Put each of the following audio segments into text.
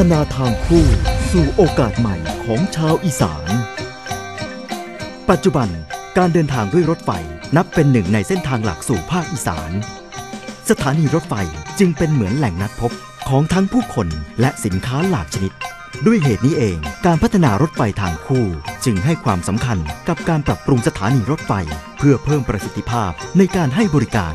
ฒนาทางคู่สู่โอกาสใหม่ของชาวอีสาน ปัจจุบันการเดินทางด้วยรถไฟนับเป็นหนึ่งในเส้นทางหลักสู่ภาคอีสาน สถานีรถไฟจึงเป็นเหมือนแหล่งนัดพบของทั้งผู้คนและสินค้าหลากชนิด ด้วยเหตุนี้เอง การพัฒนารถไฟทางคู่ จึงให้ความสำคัญกับการปรับปรุงสถานีรถไฟ เพื่อเพิ่มประสิทธิภาพในการให้บริการ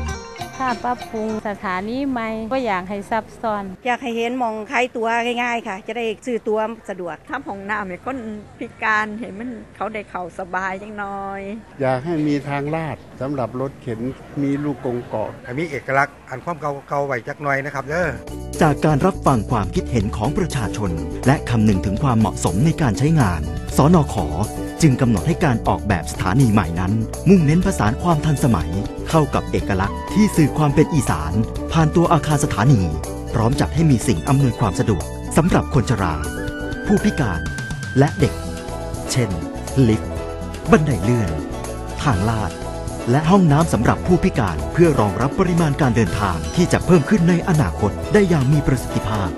ถ้าปรับปรุงสถานีใหม่ก็อยากให้ซับซ้อน อยากให้เห็นหมองคลายตัวง่ายๆค่ะ จะได้ซื้อตัวสะดวกทำห้องน้ำให้คนพิการเห็นมันเขาได้เข่าสบายจังน้อย อยากให้มีทางลาดสำหรับรถเข็นมีลูกกงเกาะให้มีเอกลักษณ์อันความเก่าเก่าไว้จักหน่อยนะครับเด้อจากการรับฟังความคิดเห็นของประชาชน และคำนึงถึงความเหมาะสมในการใช้งาน สนข จึงกำหนดให้การออกแบบสถานีใหม่นั้น มุ่งเน้นผสานความทันสมัย เข้ากับเอกลักษณ์ที่สื่อความเป็นอีสาน ผ่านตัวอาคารสถานี พร้อมจัดให้มีสิ่งอำนวยความสะดวกสำหรับคนชรา ผู้พิการและเด็ก เช่น ลิฟต์บันไดเลื่อน ทางลาด และห้องน้ำสำหรับผู้พิการเพื่อรองรับปริมาณการเดินทางที่จะเพิ่มขึ้นในอนาคตได้อย่างมีประสิทธิภาพ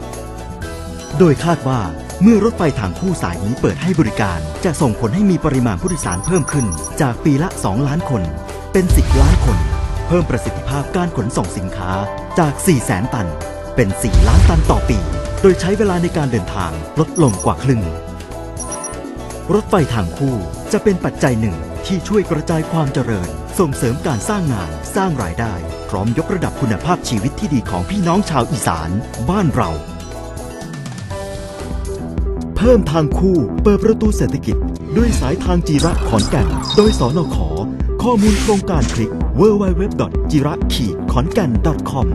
โดยคาดว่า เมื่อรถไฟทางคู่สายนี้เปิดให้บริการ จะส่งผลให้มีปริมาณผู้โดยสารเพิ่มขึ้น จากปีละ 2 ล้านคน เป็น 10 ล้านคน เพิ่มประสิทธิภาพการขนส่งสินค้าจาก4แสนตัน เป็น 4 ล้านตันต่อปี โดยใช้เวลาในการเดินทางลดลงกว่าครึ่ง รถไฟทางคู่จะเป็นปัจจัยหนึ่งที่ช่วยกระจายความเจริญ ส่งเสริมการสร้างงานสร้างรายได้ พร้อมยกระดับคุณภาพชีวิตที่ดีของพี่น้องชาวอีสาน บ้านเรา พิ่มทางคู่ เปิดประตูเศรษฐกิจ ด้วยสายทางจีระขอนแก่น โดยสอนขข้อมูลโครงการคลิก w w w จิระขีดขอนแก่น .com